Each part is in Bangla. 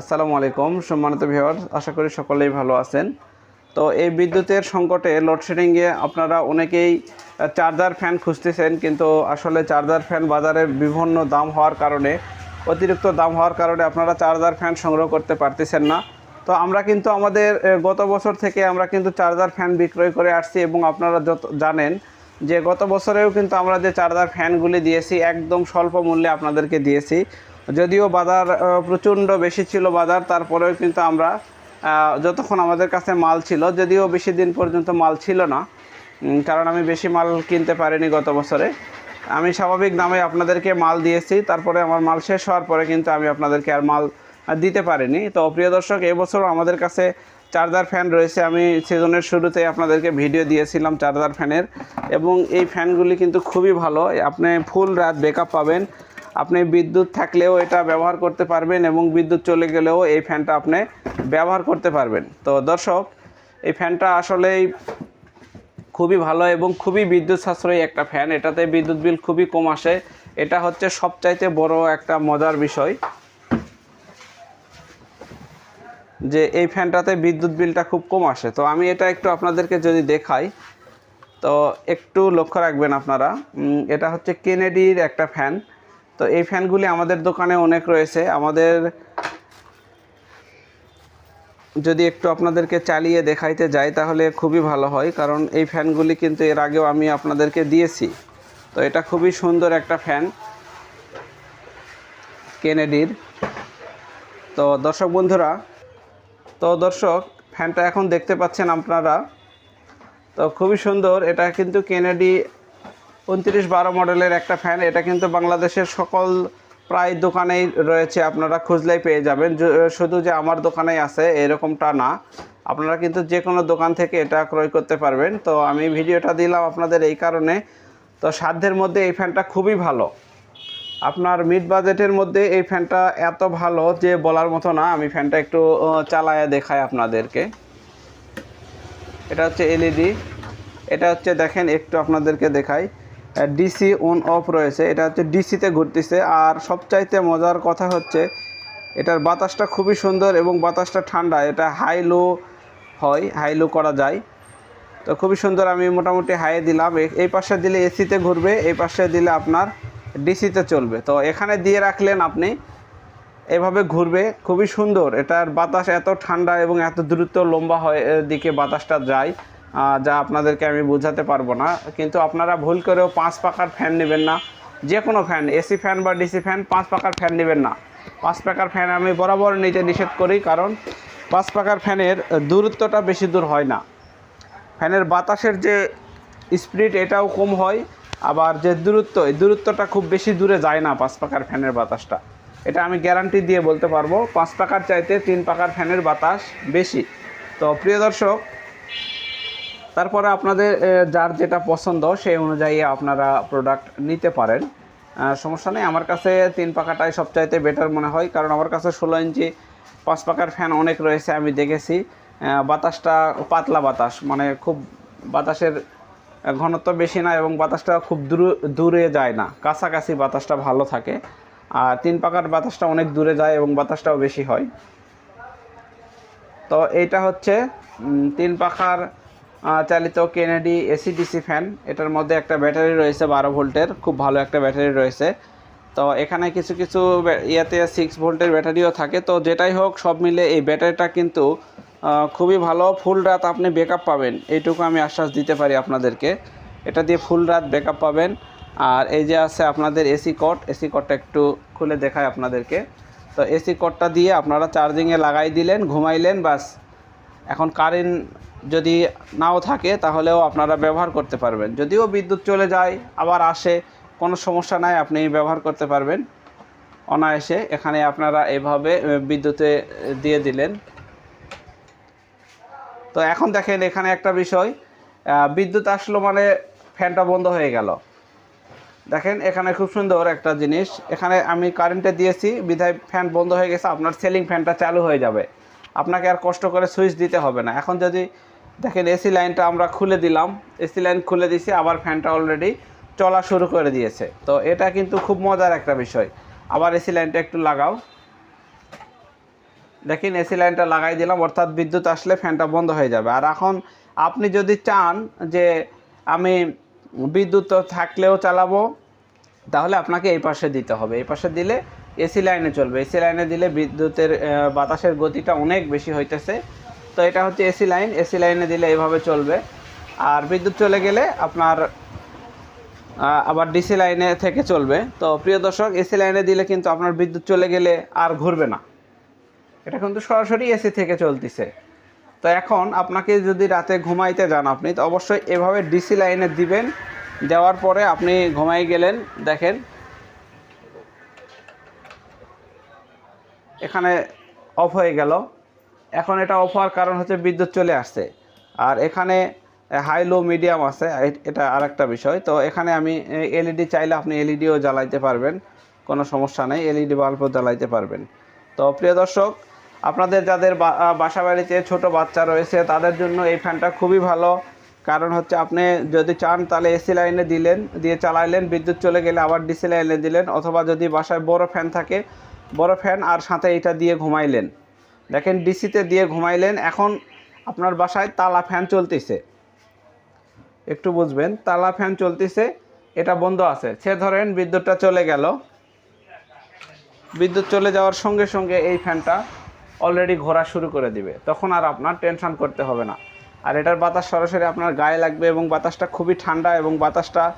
আসসালামু আলাইকুম, সম্মানিত ভিউয়ার আশা করি সকলেই ভালো আছেন। তো এই বিদ্যুতের সংকটে লোডশেডিংয়ে আপনারা অনেকেই চার্জার ফ্যান খুঁজতেছেন, কিন্তু আসলে চার্জার ফ্যান বাজারে বিভিন্ন দাম হওয়ার কারণে, অতিরিক্ত দাম হওয়ার কারণে আপনারা চার্জার ফ্যান সংগ্রহ করতে পারতেছেন না। তো আমরা কিন্তু আমাদের গত বছর থেকে আমরা কিন্তু চার্জার ফ্যান বিক্রয় করে আসছি এবং আপনারা যত, জানেন যে গত বছরেও কিন্তু আমরা যে চার্জার ফ্যানগুলি দিয়েছি, একদম স্বল্প মূল্যে আপনাদেরকে দিয়েছি। যদিও বাজার প্রচণ্ড বেশি ছিল বাজার, তারপরেও কিন্তু আমরা যতক্ষণ আমাদের কাছে মাল ছিল, যদিও বেশি দিন পর্যন্ত মাল ছিল না কারণ আমি বেশি মাল কিনতে পারিনি গত বছরে। আমি স্বাভাবিক দামে আপনাদেরকে মাল দিয়েছি, তারপরে আমার মাল শেষ হওয়ার পরে কিন্তু আমি আপনাদেরকে আর মাল দিতে পারিনি। তো প্রিয় দর্শক এবছর আমাদের কাছে চার্জার ফ্যান রয়েছে। আমি সিজনের শুরুতে আপনাদেরকে ভিডিও দিয়েছিলাম চার্জার ফ্যানের, এবং এই ফ্যানগুলি কিন্তু খুবই ভালো। আপনি ফুল রাত ব্যাকআপ পাবেন। আপনি বিদ্যুৎ থাকলেও এটা ব্যবহার করতে পারবেন এবং বিদ্যুৎ চলে গেলেও এই ফ্যানটা আপনি ব্যবহার করতে পারবেন। তো দর্শক, এই ফ্যানটা আসলেই খুবই ভালো এবং খুবই বিদ্যুৎ সাশ্রয়ী একটা ফ্যান। এটাতে বিদ্যুৎ বিল খুবই কম আসে। এটা হচ্ছে সবচাইতে বড় একটা মজার বিষয় যে এই ফ্যানটাতে বিদ্যুৎ বিলটা খুব কম আসে। তো আমি এটা একটু আপনাদেরকে যদি দেখাই, তো একটু লক্ষ্য রাখবেন আপনারা। এটা হচ্ছে কেনেডির একটা ফ্যান। তো এই ফ্যানগুলি আমাদের দোকানে অনেক রয়েছে। আমাদের যদি একটু আপনাদেরকে চালিয়ে দেখাইতে যাই তাহলে খুবই ভালো হয়, কারণ এই ফ্যানগুলি কিন্তু এর আগেও আমি আপনাদেরকে দিয়েছি। তো এটা খুবই সুন্দর একটা ফ্যান কেনেডির। তো দর্শক বন্ধুরা, তো দর্শক, ফ্যানটা এখন দেখতে পাচ্ছেন আপনারা। তো খুবই সুন্দর, এটা কিন্তু কেনেডি উনত্রিশ বারো মডেলের একটা ফ্যান এটা কিন্তু বাংলাদেশের সকল প্রায় দোকানেই রয়েছে। আপনারা খুঁজলেই পেয়ে যাবেন। শুধু যে আমার দোকানেই আছে, এরকমটা না। আপনারা কিন্তু যে কোনো দোকান থেকে এটা ক্রয় করতে পারবেন। তো আমি ভিডিওটা দিলাম আপনাদের এই কারণে। তো সাধ্যের মধ্যে এই ফ্যানটা খুবই ভালো। আপনার মিড বাজেটের মধ্যে এই ফ্যানটা এত ভালো যে বলার মতো না। আমি ফ্যানটা একটু চালায়া দেখাই আপনাদেরকে। এটা হচ্ছে এলইডি এটা হচ্ছে দেখেন, একটু আপনাদেরকে দেখাই। ডিসি অন অফ রয়েছে। এটা হচ্ছে ডিসিতে ঘুরতেছে। আর সবচাইতে মজার কথা হচ্ছে, এটার বাতাসটা খুবই সুন্দর এবং বাতাসটা ঠান্ডা। এটা হাই লো হয় হাই লো করা যায়। তো খুবই সুন্দর, আমি মোটামুটি হাইয়ে দিলাম। এই পাশে দিলে এসিতে ঘুরবে, এই পাশে দিলে আপনার ডিসিতে চলবে। তো এখানে দিয়ে রাখলেন আপনি, এভাবে ঘুরবে। খুবই সুন্দর, এটার বাতাস এত ঠান্ডা এবং এত দ্রুত লম্বা হয় দিকে বাতাসটা যায়। যা আপনাদেরকে আমি বোঝাতে পারব না। কিন্তু আপনারা ভুল করেও পাঁচ পাকার ফ্যান নেবেন না। যে কোনো ফ্যান এসি ফ্যান বা ডিসি ফ্যান পাঁচ পাকার ফ্যান নেবেন না। পাঁচ পাকার ফ্যান আমি বরাবর নিতে নিষেধ করি, কারণ পাঁচ পাকার ফ্যানের দূরত্বটা বেশি দূর হয় না। ফ্যানের বাতাসের যে স্পিড এটাও কম হয়। আবার যে দূরত্ব, এই দূরত্বটা খুব বেশি দূরে যায় না পাঁচ পাকার ফ্যানের বাতাসটা। এটা আমি গ্যারান্টি দিয়ে বলতে পারব, পাঁচ পাকার চাইতে তিন পাকার ফ্যানের বাতাস বেশি। তো প্রিয় দর্শক তারপরে আপনাদের যার যেটা পছন্দ সেই অনুযায়ী আপনারা প্রোডাক্ট নিতে পারেন। সমস্যা নেই। আমার কাছে তিন পাকাটাই সবচাইতে বেটার মনে হয়। কারণ আমার কাছে ষোলো ইঞ্চি পাঁচ পাকার ফ্যান অনেক রয়েছে, আমি দেখেছি। বাতাসটা পাতলা বাতাস মানে খুব বাতাসের ঘনত্ব বেশি না এবং বাতাসটা খুব দূরে দূরে যায় না। কাছাকাছি বাতাসটা ভালো থাকে। আর তিন পাকার বাতাসটা অনেক দূরে যায় এবং বাতাসটাও বেশি হয়। তো এইটা হচ্ছে তিন পাখার চালিত কেনেডি এসিডিসি ফ্যান এটার মধ্যে একটা ব্যাটারি রয়েছে বারো ভোল্টের, খুব ভালো একটা ব্যাটারি রয়েছে। তো এখানে কিছু কিছু ইয়েতে সিক্স ভোল্টের ব্যাটারিও থাকে। তো যেটাই হোক, সব মিলে এই ব্যাটারিটা কিন্তু খুবই ভালো। ফুল রাত আপনি ব্যাকআপ পাবেন। এইটুকু আমি আশ্বাস দিতে পারি আপনাদেরকে। এটা দিয়ে ফুল রাত ব্যাকআপ পাবেন। আর এই যে আছে আপনাদের এসি কট এসি কটটা একটু খুলে দেখায় আপনাদেরকে। তো এসি কটটা দিয়ে আপনারা চার্জিংয়ে লাগাই দিলেন, ঘুমাইলেন, বাস। এখন কারেন্ট যদি নাও থাকে, তাহলেও আপনারা ব্যবহার করতে পারবেন। যদিও বিদ্যুৎ চলে যায়, আবার আসে, কোনো সমস্যা নাই, আপনি ব্যবহার করতে পারবেন। অনায়াসে এখানে আপনারা এভাবে বিদ্যুতে দিয়ে দিলেন। তো এখন দেখেন, এখানে একটা বিষয় বিদ্যুৎ আসলো মানে ফ্যানটা বন্ধ হয়ে গেল। দেখেন, এখানে খুব সুন্দর একটা জিনিস। এখানে আমি কারেন্টে দিয়েছি, বিধায় ফ্যান বন্ধ হয়ে গেছে, আপনার সেলিং ফ্যানটা চালু হয়ে যাবে। আপনাকে আর কষ্ট করে সুইচ দিতে হবে না। এখন যদি দেখেন, এসি লাইনটা আমরা খুলে দিলাম। এসি লাইন খুলে দিয়েছি আবার ফ্যানটা অলরেডি চলা শুরু করে দিয়েছে। তো এটা কিন্তু খুব মজার একটা বিষয়। আবার এসি লাইনটা একটু লাগাও। দেখেন, এসি লাইনটা লাগাই দিলাম, অর্থাৎ বিদ্যুৎ আসলে ফ্যানটা বন্ধ হয়ে যাবে। আর এখন আপনি যদি চান যে আমি বিদ্যুৎ থাকলেও চালাবো, তাহলে আপনাকে এই পাশে দিতে হবে। এই পাশে দিলে এসি লাইনে চলবে। এসি লাইনে দিলে বিদ্যুতের বাতাসের গতিটা অনেক বেশি হইতেছে। তো এটা হচ্ছে এসি লাইন, এসি লাইনে দিলে এইভাবে চলবে। আর বিদ্যুৎ চলে গেলে আপনার আবার ডিসি লাইনে থেকে চলবে। তো প্রিয় দর্শক, এসি লাইনে দিলে কিন্তু আপনার বিদ্যুৎ চলে গেলে আর ঘুরবে না। এটা কিন্তু সরাসরি এসি থেকে চলতেছে। তো এখন আপনাকে যদি রাতে ঘুমাইতে যান আপনি, তো অবশ্যই এভাবে ডিসি লাইনে দিবেন। দেওয়ার পরে আপনি ঘুমাই গেলেন, দেখেন। এখানে অফ হয়ে গেল। এখন এটা অফ হওয়ার কারণ হচ্ছে বিদ্যুৎ চলে আসছে। আর এখানে হাই লো মিডিয়াম আছে। এটা আরেকটা বিষয়। তো এখানে আমি এলইডি চাইলে আপনি এলইডিও জ্বালাইতে পারবেন। কোনো সমস্যা নেই। এলইডি বাল্বও জ্বালাইতে পারবেন। তো প্রিয় দর্শক, আপনাদের যাদের বাসা বাড়িতে ছোটো বাচ্চা রয়েছে, তাদের জন্য এই ফ্যানটা খুবই ভালো। কারণ হচ্ছে আপনি যদি চান, তাহলে এসি লাইনে দিলেন, দিয়ে চালাইলেন, বিদ্যুৎ চলে গেলে আবার ডিসি লাইনে দিলেন, অথবা যদি বাসায় বড় ফ্যান থাকে, বড় ফ্যান আর সাথে এটা দিয়ে ঘুমাইলেন। দেখেন ডিসিতে দিয়ে ঘুমাইলেন, এখন আপনার বাসায় তালা ফ্যান চলতেছে। একটু বুঝবেন, তালা ফ্যান চলতেছে, এটা বন্ধ আছে। সে ধরেন বিদ্যুৎটা চলে গেল। বিদ্যুৎ চলে যাওয়ার সঙ্গে সঙ্গে এই ফ্যানটা অলরেডি ঘোরা শুরু করে দিবে। তখন আর আপনার টেনশন করতে হবে না। আর এটার বাতাস সরাসরি আপনার গায়ে লাগবে এবং বাতাসটা খুবই ঠান্ডা এবং বাতাসটা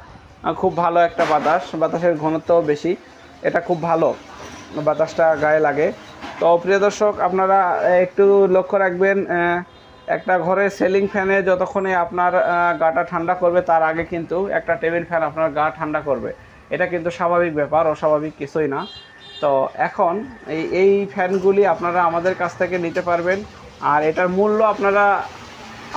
খুব ভালো একটা বাতাস। বাতাসের ঘনত্বও বেশি। এটা খুব ভালো। বাতাসটা গায়ে লাগে। তো প্রিয় দর্শক, আপনারা একটু লক্ষ্য রাখবেন একটা ঘরে সেলিং ফ্যানে যতক্ষণে আপনার গাটা ঠান্ডা করবে, তার আগে কিন্তু একটা টেবিল ফ্যান আপনার গা ঠান্ডা করবে। এটা কিন্তু স্বাভাবিক ব্যাপার, অস্বাভাবিক কিছুই না। তো এখন এই এই ফ্যানগুলি আপনারা আমাদের কাছ থেকে নিতে পারবেন, আর এটার মূল্য আপনারা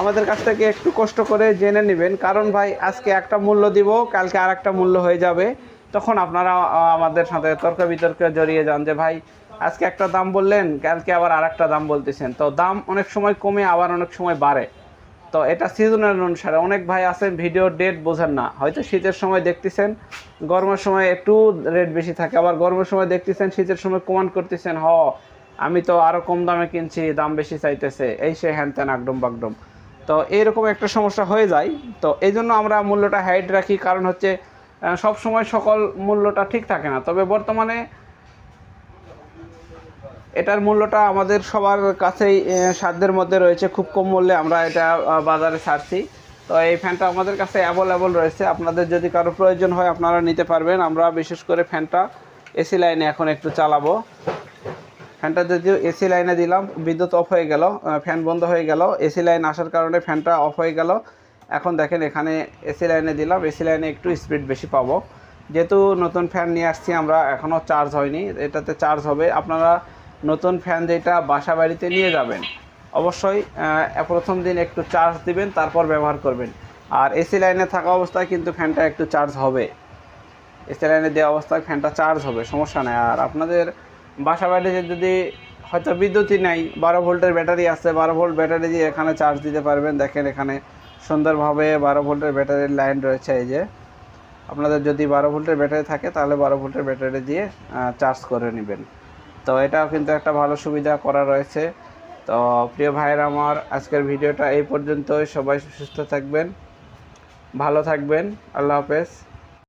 আমাদের কাছ থেকে একটু কষ্ট করে জেনে নেবেন। কারণ ভাই, আজকে একটা মূল্য দিব, কালকে আর একটা মূল্য হয়ে যাবে। তখন আপনারা আমাদের সাথে তর্ক বিতর্কে জড়িয়ে যান যে, ভাই আজকে একটা দাম বললেন, কালকে আবার আর একটা দাম বলতেছেন। তো দাম অনেক সময় কমে, আবার অনেক সময় বাড়ে। তো এটা সিজনের অনুসারে। অনেক ভাই আছেন ভিডিও ডেট বোঝেন না। হয়তো শীতের সময় দেখতেছেন, গরমের সময় একটু রেট বেশি থাকে। আবার গরমের সময় দেখতেছেন, শীতের সময় কমান করতেছেন, হ, আমি তো আরও কম দামে কিনছি, দাম বেশি চাইতেছে। এই সে হ্যান ত্যান, আকডম বাকডম। তো এইরকম একটা সমস্যা হয়ে যায়। তো এই জন্য আমরা মূল্যটা হাইড রাখি। কারণ হচ্ছে সব সময় সকল মূল্যটা ঠিক থাকে না। তবে বর্তমানে এটার মূল্যটা আমাদের সবার কাছেই সাধ্যের মধ্যে রয়েছে। খুব কম মূল্যে আমরা এটা বাজারে ছাড়ছি। তো এই ফ্যানটা আমাদের কাছে অ্যাভেলেবল রয়েছে। আপনাদের যদি কারও প্রয়োজন হয়, আপনারা নিতে পারবেন। আমরা বিশেষ করে ফ্যানটা এসি লাইনে এখন একটু চালাবো। ফ্যানটা যদিও এসি লাইনে দিলাম, বিদ্যুৎ অফ হয়ে গেল ফ্যান বন্ধ হয়ে গেল। এসি লাইন আসার কারণে ফ্যানটা অফ হয়ে গেল। এখন দেখেন, এখানে এসি লাইনে দিলাম। এসি লাইনে একটু স্পিড বেশি পাবো। যেহেতু নতুন ফ্যান নিয়ে আসছি আমরা এখনও চার্জ হয়নি। এটাতে চার্জ হবে। আপনারা নতুন ফ্যান যেটা বাসা বাড়িতে নিয়ে যাবেন। অবশ্যই প্রথম দিন একটু চার্জ দিবেন তারপর ব্যবহার করবেন। আর এসি লাইনে থাকা অবস্থায় কিন্তু ফ্যানটা একটু চার্জ হবে। এসি লাইনে দেওয়া অবস্থায় ফ্যানটা চার্জ হবে সমস্যা নেই। আর আপনাদের বাসা বাড়িতে যদি হয়তো বিদ্যুৎই নাই বারো ভোল্টের ব্যাটারি আছে বারো ভোল্ট ব্যাটারি দিয়ে এখানে চার্জ দিতে পারবেন। দেখেন এখানে সুন্দরভাবে বারো ভোল্টের ব্যাটারির লাইন রয়েছে এই যে। আপনাদের যদি বারো ভোল্টের ব্যাটারি থাকে তাহলে বারো ভোল্টের ব্যাটারি দিয়ে চার্জ করে নেবেন। তো এটাও কিন্তু একটা ভালো সুবিধা করা রয়েছে। তো প্রিয় ভাইয়ের আমার, আজকের ভিডিওটা এই পর্যন্তই। সবাই সুস্থ থাকবেন, ভালো থাকবেন। আল্লাহ হাফেজ।